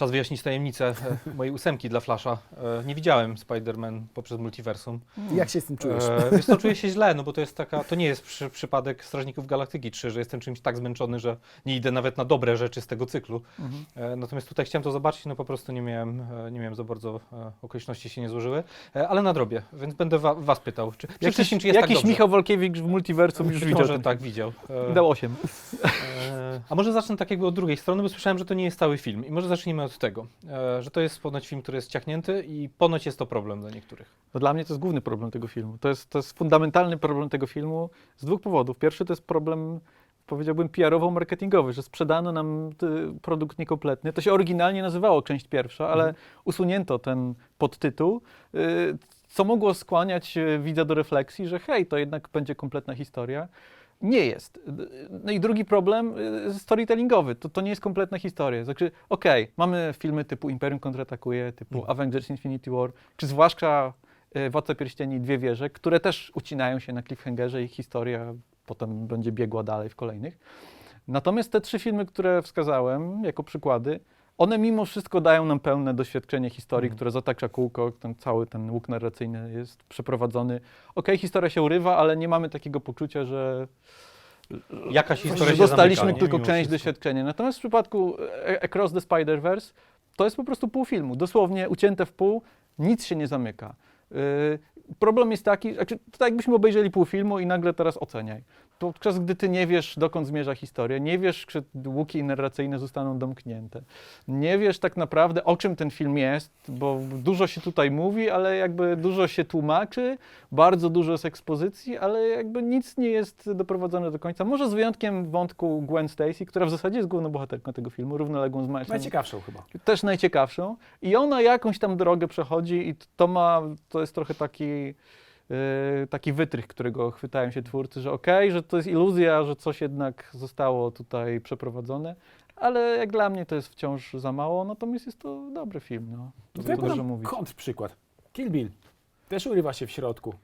Czas wyjaśnić tajemnicę e, mojej ósemki dla Flasha. E, Nie widziałem Spider-Man poprzez multiversum. I Jak się z tym czujesz? E, Wiesz co, czuję się źle, no bo to jest taka, to nie jest przy, przypadek Strażników Galaktyki 3, że jestem czymś tak zmęczony, że nie idę nawet na dobre rzeczy z tego cyklu. Mhm. Natomiast tutaj chciałem to zobaczyć, no po prostu nie miałem, nie miałem za bardzo, okoliczności się nie złożyły, ale nadrobię, więc będę wa, was pytał, czy, Jakiś, wszystkim, czy jest jakiś tak. Michał Wolkiewicz w multiversum już widział może tak, widział. Dał 8. E, A może zacznę tak jakby od drugiej strony, bo słyszałem, że to nie jest cały film. I może zacznijmy od tego, e, że to jest ponoć film, który jest ciachnięty i ponoć jest to problem dla niektórych. No dla mnie to jest główny problem tego filmu. To jest, to jest fundamentalny problem tego filmu z dwóch powodów. Pierwszy to jest problem, powiedziałbym, PR-owo-marketingowy, że sprzedano nam y, produkt niekompletny. To się oryginalnie nazywało część pierwsza, ale Mhm. usunięto ten podtytuł, y, co mogło skłaniać widza do refleksji, że hej, to jednak będzie kompletna historia. Nie jest. No i drugi problem y, storytellingowy. To, to nie jest kompletna historia. Znaczy, okej, mamy filmy typu Imperium kontratakuje, typu Mhm. Avengers Infinity War, czy zwłaszcza y, Władca Pierścieni i Dwie Wieże, które też ucinają się na cliffhangerze i historia potem będzie biegła dalej w kolejnych. Natomiast te trzy filmy, które wskazałem jako przykłady, one mimo wszystko dają nam pełne doświadczenie historii, Mhm. które zatacza kółko, ten cały ten łuk narracyjny jest przeprowadzony. Okej, historia się urywa, ale nie mamy takiego poczucia, że, Jakaś historia że dostaliśmy zamyka, tylko część wszystko. doświadczenia. Natomiast w przypadku e- Across the Spider-Verse to jest po prostu pół filmu, dosłownie ucięte w pół, nic się nie zamyka. Yy, problem jest taki, znaczy, to tak jakbyśmy obejrzeli pół filmu i nagle teraz oceniaj. Podczas gdy ty nie wiesz, dokąd zmierza historia, nie wiesz, czy łuki narracyjne zostaną domknięte, nie wiesz tak naprawdę, o czym ten film jest, bo dużo się tutaj mówi, ale jakby dużo się tłumaczy, bardzo dużo jest ekspozycji, ale jakby nic nie jest doprowadzone do końca. Może z wyjątkiem wątku Gwen Stacy, która w zasadzie jest główną bohaterką tego filmu, równoległą z Milesem Najciekawszą chyba. też najciekawszą. I ona jakąś tam drogę przechodzi i to ma, to jest trochę taki, yy, taki wytrych, którego chwytają się twórcy, że okej, że to jest iluzja, że coś jednak zostało tutaj przeprowadzone, ale jak dla mnie to jest wciąż za mało, natomiast jest to dobry film, no. To, To to dużo podam mówić. kontrprzykład. Kill Bill. Też urywa się w środku.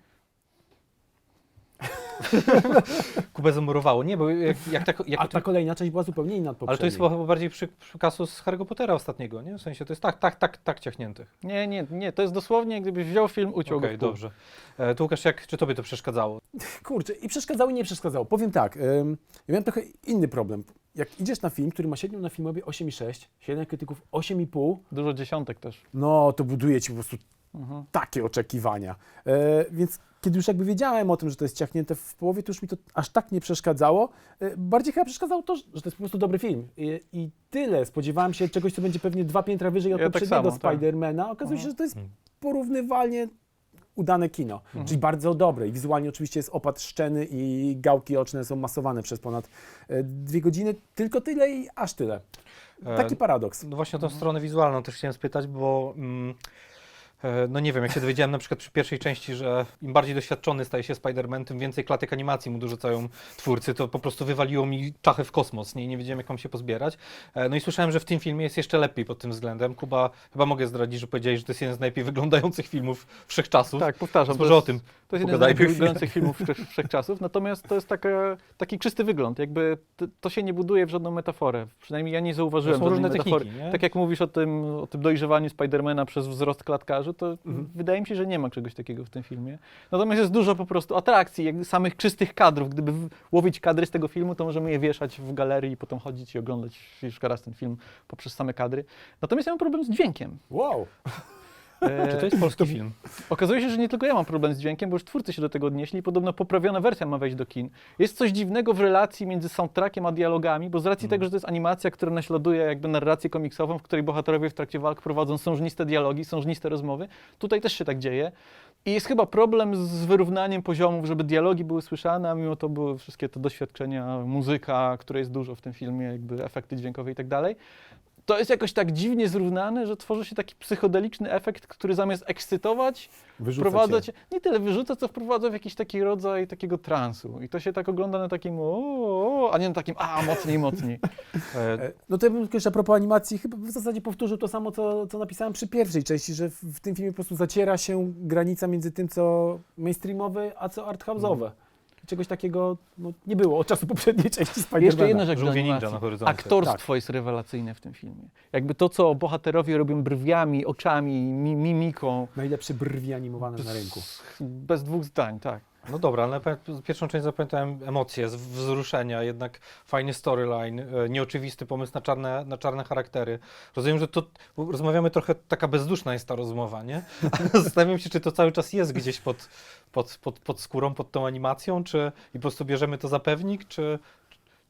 Kubę zamurowało. Nie, bo jak, jak tak, jak A ta kolejna część była zupełnie inna od ale to jest chyba bardziej przy, przy kasus Harry'ego Pottera ostatniego, nie? W sensie to jest tak, tak, tak, tak ciachnięty. Nie, nie, nie, to jest dosłownie, gdybyś wziął film, uciął Okej, go w pół. dobrze. E, to Łukasz, jak, czy tobie to przeszkadzało? Kurczę, i przeszkadzało i nie przeszkadzało. Powiem tak, ym, ja miałem trochę inny problem. Jak idziesz na film, który ma średnią na filmowie 8,6, średnia krytyków 8,5, Dużo dziesiątek też. no to buduje ci po prostu Mhm. takie oczekiwania. E, więc kiedy już jakby wiedziałem o tym, że to jest ciachnięte w połowie, to już mi to aż tak nie przeszkadzało. E, bardziej chyba przeszkadzało to, że to jest po prostu dobry film. I, i tyle. Spodziewałem się czegoś, co będzie pewnie dwa piętra wyżej od Ja tak poprzedniego tak. Spidermana. Okazuje się, Mhm. że to jest Mhm. porównywalnie udane kino, czyli bardzo dobre. I wizualnie oczywiście jest opad szczeny i gałki oczne są masowane przez ponad e, dwie godziny. Tylko tyle i aż tyle. E, Taki paradoks. No właśnie o tą stronę wizualną też chciałem spytać, bo mm, e, no nie wiem, jak się dowiedziałem na przykład przy pierwszej części, że im bardziej doświadczony staje się Spider-Man, tym więcej klatek animacji mu dorzucają twórcy, to po prostu wywaliło mi czachę w kosmos, nie, nie wiedziałem jak mam się pozbierać. E, No i słyszałem, że w tym filmie jest jeszcze lepiej pod tym względem. Kuba, chyba mogę zdradzić, że powiedziałeś, że to jest jeden z najlepiej wyglądających filmów wszechczasów. Tak, powtarzam. Może o jest- tym. To jest jeden z najlepiej wyglądających filmów wszech, wszechczasów, natomiast to jest taka, taki czysty wygląd, jakby to się nie buduje w żadną metaforę. Przynajmniej ja nie zauważyłem To są różne metafory. techniki, nie? Tak jak mówisz o tym, o tym dojrzewaniu Spidermana przez wzrost klatkarzy, to Mhm. wydaje mi się, że nie ma czegoś takiego w tym filmie. Natomiast jest dużo po prostu atrakcji, jakby samych czystych kadrów. Gdyby łowić kadry z tego filmu, to możemy je wieszać w galerii i potem chodzić i oglądać jeszcze raz ten film poprzez same kadry. Natomiast ja mam problem z dźwiękiem. Wow. E, Czy to jest polski film? Okazuje się, że nie tylko ja mam problem z dźwiękiem, bo już twórcy się do tego odnieśli i podobno poprawiona wersja ma wejść do kin. Jest coś dziwnego w relacji między soundtrackiem a dialogami, bo z racji Mm. tego, że to jest animacja, która naśladuje jakby narrację komiksową, w której bohaterowie w trakcie walk prowadzą sążniste dialogi, sążniste rozmowy, tutaj też się tak dzieje. I jest chyba problem z wyrównaniem poziomów, żeby dialogi były słyszane, a mimo to były wszystkie te doświadczenia, muzyka, której jest dużo w tym filmie, jakby efekty dźwiękowe i tak dalej. To jest jakoś tak dziwnie zrównane, że tworzy się taki psychodeliczny efekt, który zamiast ekscytować, Wyrzuca wprowadza cię. cię, nie tyle wyrzuca, co wprowadza w jakiś taki rodzaj takiego transu. I to się tak ogląda na takim o, a nie na takim a, mocniej, mocniej. E, No to ja bym tylko jeszcze a propos animacji, chyba w zasadzie powtórzył to samo, co, co napisałem przy pierwszej części, że w, w tym filmie po prostu zaciera się granica między tym, co mainstreamowe, a co arthouse'owe. Czegoś takiego no, nie było od czasu poprzedniej części Spidermana. Jeszcze jedna rzecz do Żółwie ninja animacji. na horyzoncie. Aktorstwo Tak. jest rewelacyjne w tym filmie. Jakby to, co bohaterowie robią brwiami, oczami, mi, mimiką, Najlepsze brwi animowane na rynku. bez dwóch zdań, tak. No dobra, ale pierwszą część zapamiętałem emocje, wzruszenia, jednak fajny storyline, e, nieoczywisty pomysł na czarne, na czarne charaktery. Rozumiem, że to rozmawiamy trochę, taka bezduszna jest ta rozmowa, nie? Zastanawiam się, czy to cały czas jest gdzieś pod, pod, pod, pod skórą, pod tą animacją, czy i po prostu bierzemy to za pewnik, czy,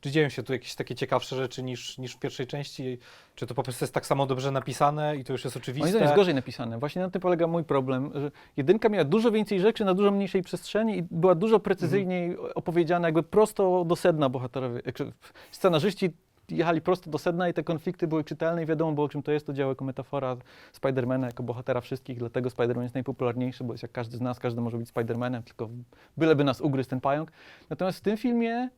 czy dzieją się tu jakieś takie ciekawsze rzeczy niż, niż w pierwszej części? Czy to po prostu jest tak samo dobrze napisane i to już jest oczywiste? Moim zdaniem jest gorzej napisane. Właśnie na tym polega mój problem, że jedynka miała dużo więcej rzeczy na dużo mniejszej przestrzeni i była dużo precyzyjniej opowiedziana, jakby prosto do sedna bohaterowie. Scenarzyści jechali prosto do sedna i te konflikty były czytelne i wiadomo było, czym to jest. To działa jako metafora Spidermana, jako bohatera wszystkich, dlatego Spiderman jest najpopularniejszy, bo jest jak każdy z nas, każdy może być Spidermanem, tylko byleby nas ugryzł ten pająk. Natomiast w tym filmie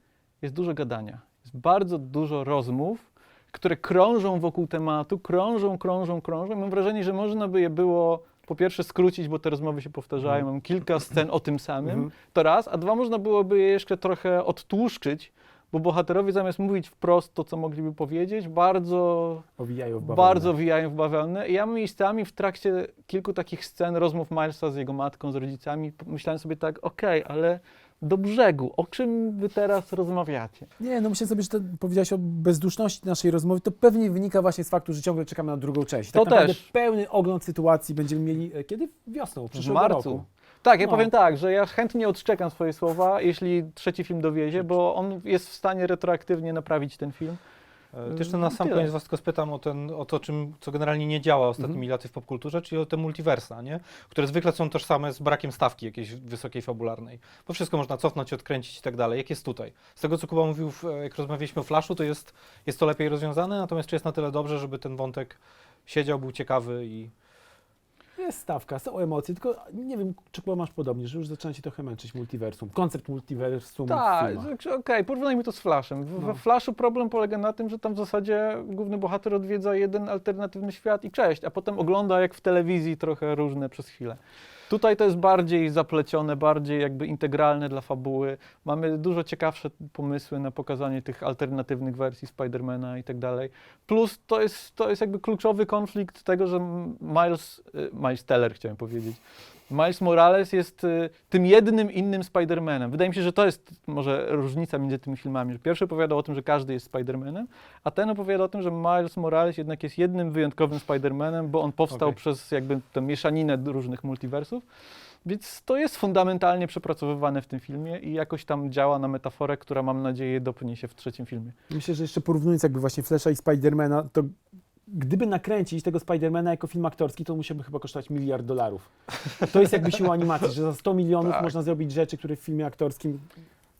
jest dużo gadania. Jest bardzo dużo rozmów, które krążą wokół tematu, krążą, krążą, krążą. Mam wrażenie, że można by je było po pierwsze skrócić, bo te rozmowy się powtarzają, mam kilka scen o tym samym, Mhm. to raz, a dwa można byłoby je jeszcze trochę odtłuszczyć, bo bohaterowie zamiast mówić wprost to, co mogliby powiedzieć, bardzo, Owijają w bawełnę. bardzo wijają w bawełnę. I ja miejscami w trakcie kilku takich scen rozmów Milesa z jego matką, z rodzicami, myślałem sobie tak, okej, ale do brzegu, o czym wy teraz rozmawiacie? Nie, no myślę sobie, że to, powiedziałeś o bezduszności naszej rozmowy, to pewnie wynika właśnie z faktu, że ciągle czekamy na drugą część. To tak naprawdę też. pełny ogląd sytuacji będziemy mieli e, kiedy? Wiosną, W przyszłego marcu. roku. Tak, ja No. powiem tak, że ja chętnie odszczekam swoje słowa, jeśli trzeci film dowiezie, bo on jest w stanie retroaktywnie naprawić ten film. To jeszcze na Mm, sam tyle. koniec was tylko spytam o, ten, o to, czym, co generalnie nie działa ostatnimi Mhm. laty w popkulturze, czyli o te multiversa, nie? które zwykle są tożsame z brakiem stawki jakiejś wysokiej fabularnej. Bo wszystko można cofnąć, odkręcić i tak dalej. Jak jest tutaj? Z tego, co Kuba mówił, w- jak rozmawialiśmy o Flashu, to jest, jest to lepiej rozwiązane, natomiast czy jest na tyle dobrze, żeby ten wątek siedział, był ciekawy i... Jest stawka, są emocje, tylko nie wiem, czy masz podobnie, że już zaczyna cię trochę męczyć multiversum. Koncept multiversum Tak, znaczy, okej, porównajmy to z Flashem. W, No. We Flashu problem polega na tym, że tam w zasadzie główny bohater odwiedza jeden alternatywny świat i cześć, a potem ogląda jak w telewizji trochę różne przez chwilę. Tutaj to jest bardziej zaplecione, bardziej jakby integralne dla fabuły. Mamy dużo ciekawsze pomysły na pokazanie tych alternatywnych wersji Spidermana i tak dalej. Plus to jest, to jest jakby kluczowy konflikt tego, że Miles, y, Miles Teller chciałem powiedzieć, Miles Morales jest y, tym jednym innym Spider-Manem. Wydaje mi się, że to jest może różnica między tymi filmami. Że pierwszy opowiadał o tym, że każdy jest Spider-Manem, a ten opowiada o tym, że Miles Morales jednak jest jednym wyjątkowym Spider-Manem, bo on powstał Okej. przez jakby tę mieszaninę różnych multiversów. Więc to jest fundamentalnie przepracowywane w tym filmie i jakoś tam działa na metaforę, która mam nadzieję dopnie się w trzecim filmie. Myślę, że jeszcze porównując jakby właśnie Flasha i Spidermana, to gdyby nakręcić tego Spidermana jako film aktorski, to musiałby chyba kosztować miliard dolarów. To jest jakby siła animacji, że za 100 milionów Tak. można zrobić rzeczy, które w filmie aktorskim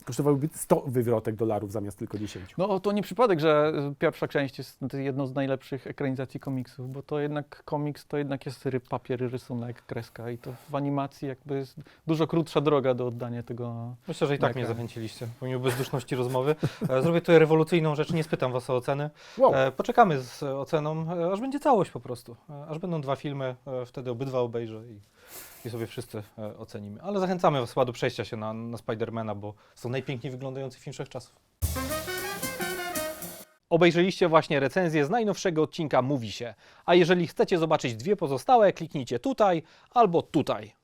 kosztowałyby 100 wywrotek dolarów zamiast tylko 10. No to nie przypadek, że pierwsza część jest jedną z najlepszych ekranizacji komiksów, bo to jednak komiks to jednak jest ry, papier, rysunek, kreska i to w animacji jakby jest dużo krótsza droga do oddania tego. Myślę, że i tak mnie zachęciliście, pomimo bezduszności rozmowy. E, Zrobię tutaj rewolucyjną rzecz, nie spytam was o oceny. Wow. E, Poczekamy z oceną, e, aż będzie całość po prostu. Aż będą dwa filmy, wtedy obydwa obejrzę i, i sobie wszyscy e, ocenimy. Ale zachęcamy was chyba do przejścia się na, na Spidermana, bo są najpiękniej wyglądający film wszechczasów. Obejrzeliście właśnie recenzję z najnowszego odcinka Mówi się. A jeżeli chcecie zobaczyć dwie pozostałe, kliknijcie tutaj albo tutaj.